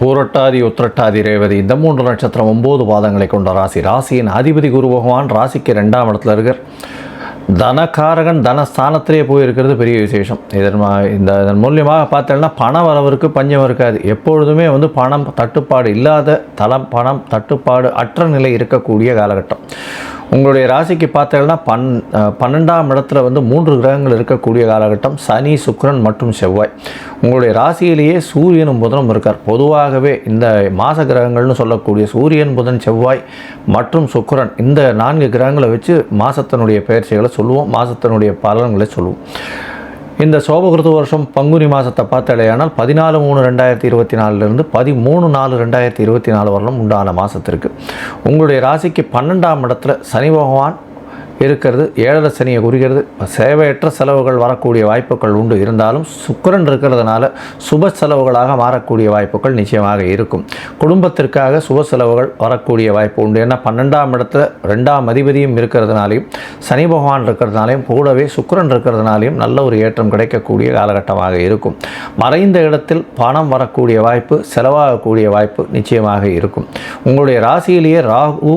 பூரட்டாதி உத்திரட்டாதி ரேவதி இந்த மூன்று நட்சத்திரம் ஒம்பது பாதங்களை கொண்ட ராசி. ராசியின் அதிபதி குரு பகவான் ராசிக்கு ரெண்டாம் இடத்துல இருக்கார். தனக்காரகன் தனஸ்தானத்திலே போயிருக்கிறது பெரிய விசேஷம். இதன் மா- இந்த இதன் மூலியமாக பார்த்தோம்னா பண வரவருக்கு பஞ்சம் இருக்காது. எப்பொழுதுமே வந்து பணம் தட்டுப்பாடு இல்லாத தளம் பணம் தட்டுப்பாடு அற்ற நிலை இருக்கக்கூடிய காலகட்டம். உங்களுடைய ராசிக்கு பார்த்தீங்கன்னா பன் பன்னெண்டாம் இடத்துல வந்து மூன்று கிரகங்கள் இருக்கக்கூடிய காலகட்டம். சனி சுக்ரன் மற்றும் செவ்வாய். உங்களுடைய ராசியிலேயே சூரியனும் புதனும் இருக்கார். பொதுவாகவே இந்த மாச கிரகங்கள்னு சொல்லக்கூடிய சூரியன் புதன் செவ்வாய் மற்றும் சுக்ரன் இந்த நான்கு கிரகங்களை வச்சு மாதத்தினுடைய பயிற்சிகளை சொல்லுவோம். மாதத்தினுடைய பலன்களை சொல்லுவோம். இந்த சோபகிருத வருஷம் பங்குனி மாதத்தை பார்த்தாலேயானால் பதினாலு மூணு ரெண்டாயிரத்தி இருபத்தி நாலுலேருந்து பதிமூணு நாலு ரெண்டாயிரத்தி இருபத்தி நாலு வரலும் உண்டான மாதத்திற்கு உங்களுடைய ராசிக்கு பன்னெண்டாம் இடத்துல சனி பகவான் இருக்கிறது ஏழரை சனியை குறிக்கிறது. சேவையற்ற செலவுகள் வரக்கூடிய வாய்ப்புகள் உண்டு. இருந்தாலும் சுக்கரன் இருக்கிறதுனால சுப செலவுகளாக மாறக்கூடிய வாய்ப்புகள் நிச்சயமாக இருக்கும். குடும்பத்திற்காக சுப செலவுகள் வரக்கூடிய வாய்ப்பு உண்டு. ஏன்னா பன்னெண்டாம் இடத்துல ரெண்டாம் அதிபதியும் இருக்கிறதுனாலையும் சனி பகவான் இருக்கிறதுனாலையும் கூடவே சுக்கரன் இருக்கிறதுனாலையும் நல்ல ஒரு ஏற்றம் கிடைக்கக்கூடிய காலகட்டமாக இருக்கும். மறைந்த இடத்தில் பணம் வரக்கூடிய வாய்ப்பு செலவாகக்கூடிய வாய்ப்பு நிச்சயமாக இருக்கும். உங்களுடைய ராசியிலேயே ராகு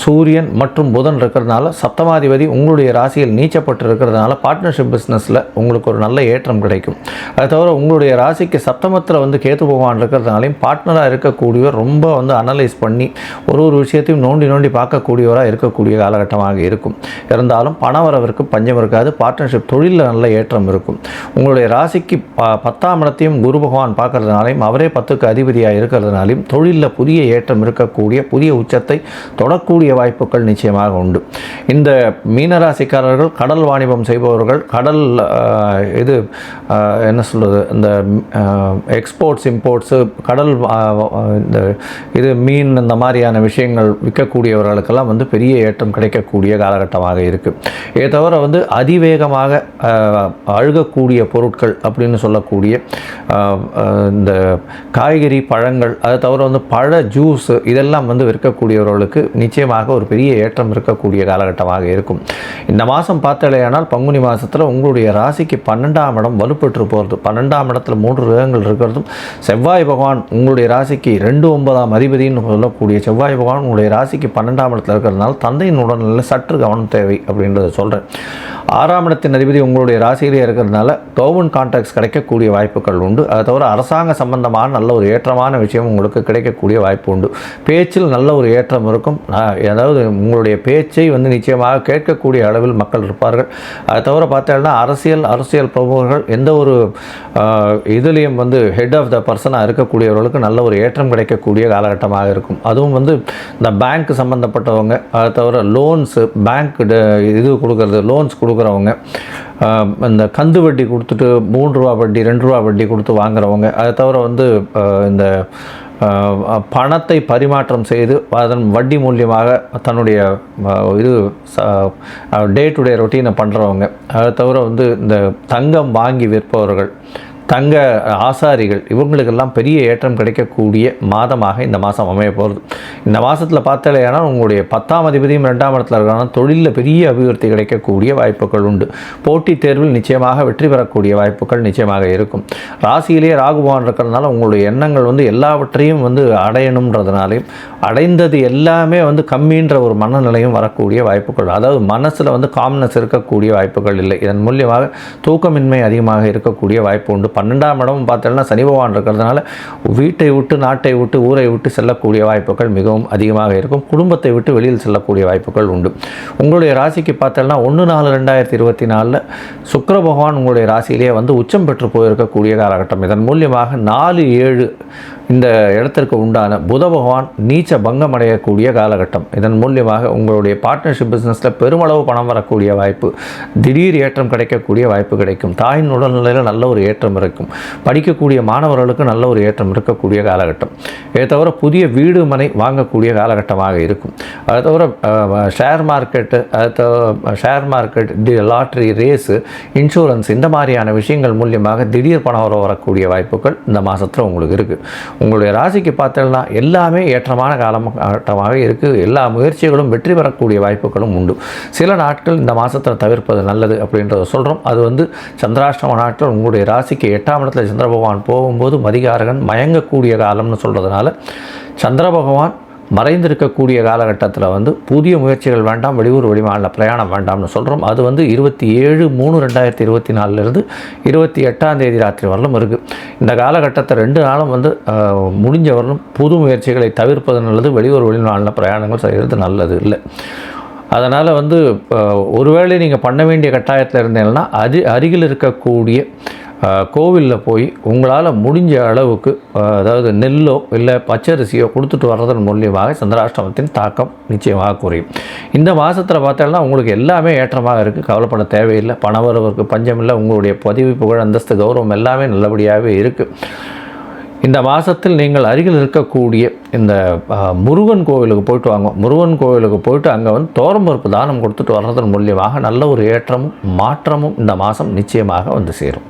சூரியன் மற்றும் புதன் இருக்கிறதுனால சப்தமாதிபதி உங்களுடைய ராசியில் நீச்சப்பட்டு இருக்கிறதுனால பார்ட்னர்ஷிப் பிஸ்னஸில் உங்களுக்கு ஒரு நல்ல ஏற்றம் கிடைக்கும். அது தவிர உங்களுடைய ராசிக்கு சப்தமத்தில் வந்து கேத்து பகவான் இருக்கிறதுனாலையும் பார்ட்னராக இருக்கக்கூடியவர் ரொம்ப வந்து அனலைஸ் பண்ணி ஒரு ஒரு விஷயத்தையும் நோண்டி நோண்டி பார்க்கக்கூடியவராக இருக்கக்கூடிய காலகட்டமாக இருக்கும். இருந்தாலும் பணவரவிற்கு பஞ்சம் இருக்காது பார்ட்னர்ஷிப் தொழிலில் நல்ல ஏற்றம் இருக்கும். உங்களுடைய ராசிக்கு ப பத்தாம் இடத்தையும் குரு பகவான் பார்க்கறதுனாலையும் அவரே பத்துக்கு அதிபதியாக இருக்கிறதுனாலையும் தொழிலில் புதிய ஏற்றம் இருக்கக்கூடிய புதிய உச்சத்தை தொடக்கூடிய வாய்ப்புகள் நிச்சயமாக உண்டு. இந்த மீனராசிக்காரர்கள் கடல் வாணிபம் செய்பவர்கள் கடல் இது என்ன சொல்கிறது இந்த எக்ஸ்போர்ட்ஸ் இம்போர்ட்ஸு கடல் இந்த இது மீன் இந்த மாதிரியான விஷயங்கள் விற்கக்கூடியவர்களுக்கெல்லாம் வந்து பெரிய ஏற்றம் கிடைக்கக்கூடிய காலகட்டமாக இருக்குது இதை தவிர வந்து அதிவேகமாக அழுகக்கூடிய பொருட்கள் அப்படின்னு சொல்லக்கூடிய இந்த காய்கறி பழங்கள் அதை தவிர வந்து பழ ஜூஸ் இதெல்லாம் வந்து விற்கக்கூடியவர்களுக்கு நிச்சயமாக ஒரு பெரிய ஏற்றம் இருக்கக்கூடிய காலகட்டமாக இருக்கும். இந்த மாதம் பார்த்தலையானால் பங்குனி மாதத்தில் உங்களுடைய ராசிக்கு பன்னெண்டாம் இடம் வலுப்பெற்று போகிறது பன்னெண்டாம் இடத்துல மூன்று கிரகங்கள் இருக்கிறதும் செவ்வாய் பகவான் உங்களுடைய ராசிக்கு ரெண்டு ஒன்பதாம் அதிபதினு சொல்லக்கூடிய செவ்வாய் பகவான் உங்களுடைய ராசிக்கு பன்னெண்டாம் இடத்துல இருக்கிறதுனால தந்தையின் உடல்நிலை சற்று கவனம் தேவை அப்படின்றத சொல்கிறேன் ஆறாம் இடத்தின் அதிபதி உங்களுடைய ராசியிலே இருக்கிறதுனால கவர்மெண்ட் கான்ட்ராக்ட்ஸ் கிடைக்கக்கூடிய வாய்ப்புகள் உண்டு. அதை தவிர அரசாங்க சம்பந்தமான நல்ல ஒரு ஏற்றமான விஷயம் உங்களுக்கு கிடைக்கக்கூடிய வாய்ப்பு உண்டு. பேச்சில் நல்ல ஒரு ஏற்றம் இருக்கும். அதாவது உங்களுடைய பேச்சை வந்து நிச்சயமாக கேட்கக்கூடிய அளவில் மக்கள் இருப்பார்கள். அதை தவிர பார்த்தீங்கன்னா அரசியல் அரசியல் பிரமுகர்கள் எந்த ஒரு இதுலேயும் வந்து ஹெட் ஆஃப் த பர்சனாக இருக்கக்கூடியவர்களுக்கு நல்ல ஒரு ஏற்றம் கிடைக்கக்கூடிய காலகட்டமாக இருக்கும். அதுவும் வந்து இந்த பேங்க் சம்மந்தப்பட்டவங்க அதை தவிர லோன்ஸு பேங்க் இது கொடுக்கறது லோன்ஸ் கொடுக்குறவங்க இந்த கந்து வட்டி கொடுத்துட்டு மூன்று ரூபா வட்டி ரெண்டு ரூபா வட்டி கொடுத்து வாங்குறவங்க அதை தவிர வந்து இந்த பணத்தை பரிமாற்றம் செய்து அதன் வட்டி மூலியமாக தன்னுடைய இது டே டு டே ரொட்டீனை பண்ணுறவங்க அதை தவிர வந்து இந்த தங்கம் வாங்கி விற்பவர்கள். தங்க ஆசாரிகள் இவங்களுக்கெல்லாம் பெரிய ஏற்றம் கிடைக்கக்கூடிய மாதமாக இந்த மாதம் அமைய போகிறது. இந்த மாதத்தில் பார்த்தாலேனா உங்களுடைய பத்தாம் அதிபதியும் ரெண்டாம் இடத்துல இருக்கிறாங்க தொழிலில் பெரிய அபிவிருத்தி கிடைக்கக்கூடிய வாய்ப்புகள் உண்டு. போட்டித் தேர்வில் நிச்சயமாக வெற்றி பெறக்கூடிய வாய்ப்புகள் நிச்சயமாக இருக்கும். ராசியிலேயே ராகுபவான் இருக்கிறதுனால உங்களுடைய எண்ணங்கள் வந்து எல்லாவற்றையும் வந்து அடையணுன்றதுனாலையும் அடைந்தது எல்லாமே வந்து கம்மின்ற ஒரு மனநிலையும் வரக்கூடிய வாய்ப்புகள். அதாவது மனசில் வந்து காம்னஸ் இருக்கக்கூடிய வாய்ப்புகள் இல்லை. இதன் மூலியமாக தூக்கமின்மை அதிகமாக இருக்கக்கூடிய வாய்ப்பு உண்டு. பன்னெண்டாம் இடமும் பார்த்தோம்னா சனி பகவான் இருக்கிறதுனால வீட்டை விட்டு நாட்டை விட்டு ஊரை விட்டு செல்லக்கூடிய வாய்ப்புகள் மிகவும் அதிகமாக இருக்கும். குடும்பத்தை விட்டு வெளியில் செல்லக்கூடிய வாய்ப்புகள் உண்டு. உங்களுடைய ராசிக்கு பார்த்தோம்னா ஒன்று நாலு ரெண்டாயிரத்தி இருபத்தி நாலில் சுக்கர பகவான் உங்களுடைய ராசியிலேயே வந்து உச்சம் பெற்று போயிருக்கக்கூடிய காலகட்டம். இதன் மூலியமாக நாலு ஏழு இந்த இடத்திற்கு உண்டான புத பகவான் நீச்ச பங்கம் அடையக்கூடிய காலகட்டம். இதன் மூலியமாக உங்களுடைய பார்ட்னர்ஷிப் பிஸ்னஸில் பெருமளவு பணம் வரக்கூடிய வாய்ப்பு திடீர் ஏற்றம் கிடைக்கக்கூடிய வாய்ப்பு கிடைக்கும். தாயின் உடல்நிலையில் நல்ல ஒரு ஏற்றம் இருக்கும். படிக்கக்கூடிய மாணவர்களுக்கு நல்ல ஒரு ஏற்றம் இருக்கக்கூடிய காலகட்டம். இதை தவிர புதிய வீடு மனை வாங்கக்கூடிய காலகட்டமாக இருக்கும். அதை தவிர ஷேர் மார்க்கெட்டு அதை தவிர ஷேர் மார்க்கெட் டி லாட்ரி ரேஸு இன்சூரன்ஸ் இந்த மாதிரியான விஷயங்கள் மூலியமாக திடீர் பணம் வர வரக்கூடிய வாய்ப்புகள் இந்த மாதத்தில் உங்களுக்கு இருக்குது உங்களுடைய ராசிக்கு பார்த்தோம்னா எல்லாமே ஏற்றமான காலகட்டமாக இருக்குது எல்லா முயற்சிகளும் வெற்றி பெறக்கூடிய வாய்ப்புகளும் உண்டு. சில நாட்கள் இந்த மாதத்தில் தவிர்ப்பது நல்லது அப்படின்றத சொல்கிறோம் அது வந்து சந்திராஷ்டம நாட்கள் உங்களுடைய ராசிக்கு எட்டாம் இடத்துல சந்திர பகவான் போகும்போது மதிகாரகன் மயங்கக்கூடிய காலம்னு சொல்கிறதுனால சந்திர பகவான் மறைந்திருக்கக்கூடிய காலகட்டத்தில் வந்து புதிய முயற்சிகள் வேண்டாம் வெளியூர் வெளிமாநில பிரயாணம் வேண்டாம்னு சொல்கிறோம் அது வந்து இருபத்தி ஏழு மூணு ரெண்டாயிரத்தி இருபத்தி நாலுலேருந்து இருபத்தி எட்டாம் தேதி ராத்திரி வரலும் இருக்குது இந்த காலகட்டத்தை ரெண்டு நாளும் வந்து முடிஞ்ச வரலும் புது முயற்சிகளை தவிர்ப்பது நல்லது வெளியூர் வெளிமாநில பிரயாணங்கள் செய்கிறது நல்லது இல்லை. அதனால் வந்து ஒருவேளை நீங்கள் பண்ண வேண்டிய கட்டாயத்தில் இருந்தீங்கன்னா அது அருகில் இருக்கக்கூடிய கோவிலில் போய் உங்களால் முடிஞ்ச அளவுக்கு அதாவது நெல்லோ இல்லை பச்சரிசியோ கொடுத்துட்டு வர்றதன் மூலியமாக சந்திராஷ்டமத்தின் தாக்கம் நிச்சயமாக குறையும். இந்த மாதத்தில் பார்த்தோம்னா உங்களுக்கு எல்லாமே ஏற்றமாக இருக்குது கவலைப்பட தேவையில்லை. பணவரவுக்கு பஞ்சம் இல்லை உங்களுடைய பதிவு புகழ் அந்தஸ்து கௌரவம் எல்லாமே நல்லபடியாகவே இருக்குது இந்த மாதத்தில் நீங்கள் அருகில் இருக்கக்கூடிய இந்த முருகன் கோவிலுக்கு போயிட்டு வாங்க. முருகன் கோவிலுக்கு போயிட்டு அங்கே வந்து தோரம்பருப்பு தானம் கொடுத்துட்டு வர்றதன் மூலியமாக நல்ல ஒரு ஏற்றமும் மாற்றமும் இந்த மாதம் நிச்சயமாக வந்து சேரும்.